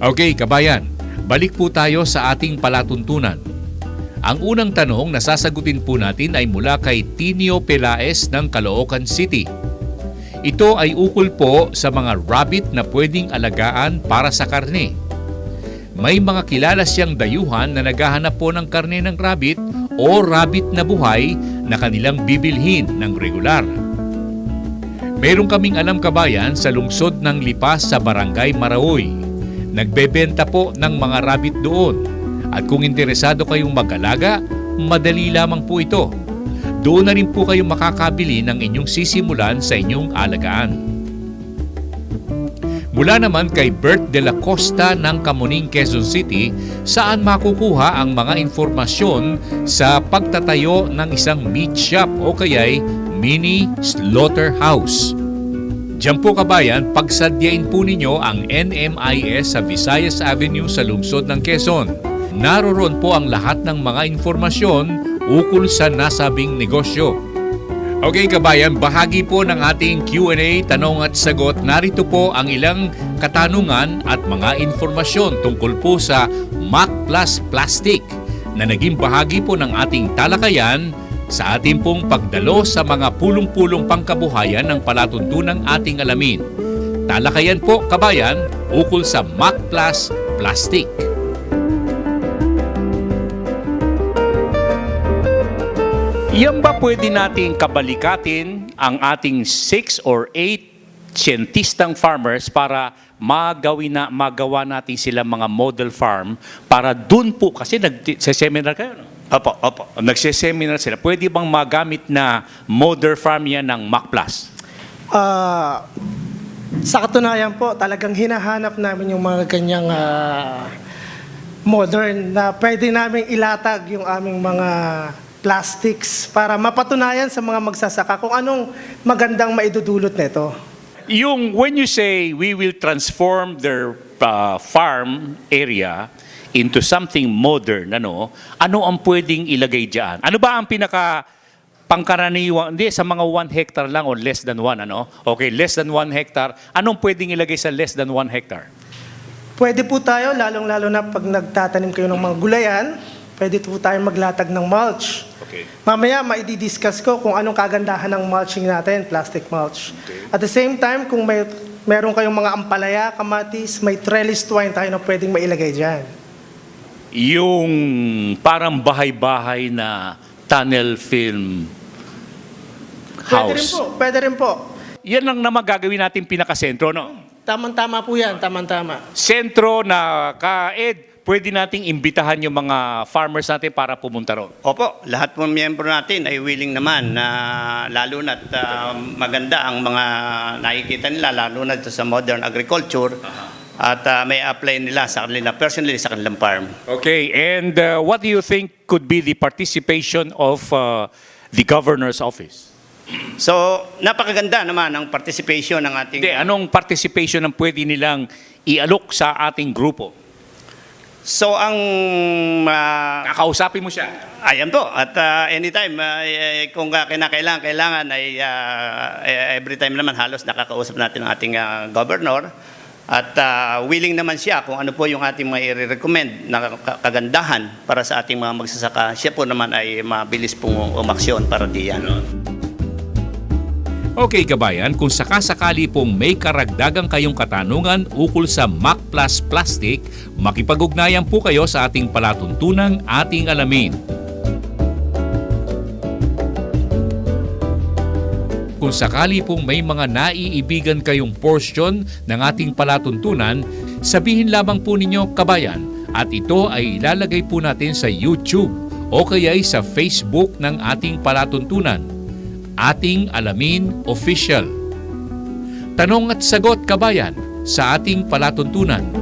Okay, kabayan, balik po tayo sa ating palatuntunan. Ang unang tanong na sasagutin po natin ay mula kay Tinio Pelaez ng Caloocan City. Ito ay ukol po sa mga rabbit na pwedeng alagaan para sa karne. May mga kilala siyang dayuhan na naghahanap po ng karne ng rabbit o rabbit na buhay na kanilang bibilhin ng regular. Meron kaming alam kabayan sa lungsod ng Lipas sa Barangay Maraoy. Nagbebenta po ng mga rabbit doon. At kung interesado kayong mag-alaga, madali lamang po ito. Doon na rin po kayo makakabili ng inyong sisimulan sa inyong alagaan. Mula naman kay Bert de la Costa ng Kamuning, Quezon City, saan makukuha ang mga informasyon sa pagtatayo ng isang meat shop o kaya'y mini slaughterhouse. Diyan po kabayan, pagsadyain po ninyo ang NMIS sa Visayas Avenue sa lungsod ng Quezon. Naroon po ang lahat ng mga informasyon ukol sa nasabing negosyo. Okay kabayan, bahagi po ng ating Q&A, tanong at sagot. Narito po ang ilang katanungan at mga informasyon tungkol po sa Mac Plus Plastic na naging bahagi po ng ating talakayan sa ating pong pagdalo sa mga pulong-pulong pangkabuhayan ng palatuntunang ating alamin. Talakayan po kabayan ukol sa Mac Plus Plastic. Yan ba pwede nating kabalikatin ang ating 6 or 8 siyentistang farmers para magawin na magawa natin sila mga model farm para dun po kasi nag-seminar kayo no? Opo, opo. Nagse-seminar sila. Pwede bang magamit na model farm yan ng MacPlus? Ah, sa katunayan po, talagang hinahanap namin yung mga ganyang ah, modern na pwede namin ilatag yung aming mga plastics para mapatunayan sa mga magsasaka kung anong magandang maidudulot nito. Yung when you say we will transform their uh, farm area into something modern, ano, ano ang pwedeng ilagay diyan? Ano ba ang pinaka pangkaraniwan, hindi, sa mga 1 hectare lang or less than 1, ano? Okay, less than 1 hectare. Anong pwedeng ilagay sa less than 1 hectare? Pwede po tayo, lalong-lalo na pag nagtatanim kayo ng mga gulayan, pwede po tayo maglatag ng mulch. Okay. Mamaya, maidi-discuss ko kung anong kagandahan ng mulching natin, plastic mulch. At the same time, kung may meron kayong mga ampalaya, kamatis, may trellis twine tayo na pwedeng mailagay dyan. Yung parang bahay-bahay na tunnel film Pwede rin house. po, pwede rin po. Yan ang naman gagawin natin pinakasentro, no? Tamang-tama po yan, tamang-tama. Sentro na ka-Ed, pwede nating imbitahan yung mga farmers natin para pumunta ron. Opo, lahat ng miyembro natin ay willing naman na lalo na't ah, maganda ang mga nakikita nila, lalo na sa modern agriculture. At ah, may apply nila sa kanila, personally sa kanilang farm. Okay, and uh, what do you think could be the participation of uh, the governor's office? So, napakaganda naman ang participation ng ating... Hindi, anong participation ang pwede nilang ialok sa ating grupo? So, ang... ah, Kakausapin mo siya. Ayan po. At ah, anytime, ah, eh, kung uh, kinakailangan, kailangan ay ah, eh, every time naman halos nakakausap natin ang ating ah, governor. At ah, willing naman siya kung ano po yung ating mga i-recommend na ka- kagandahan para sa ating mga magsasaka. Siya po naman ay mabilis pong umaksyon para diyan. Okay kabayan, kung sakasakali pong may karagdagang kayong katanungan ukol sa Mac Plus Plastic, makipag-ugnayan po kayo sa ating palatuntunang ating alamin. Kung sakali pong may mga naiibigan kayong portion ng ating palatuntunan, sabihin lamang po ninyo kabayan at ito ay ilalagay po natin sa YouTube o kaya ay sa Facebook ng ating palatuntunan. Ating Alamin Official. Tanong at sagot kabayan sa ating palatuntunan.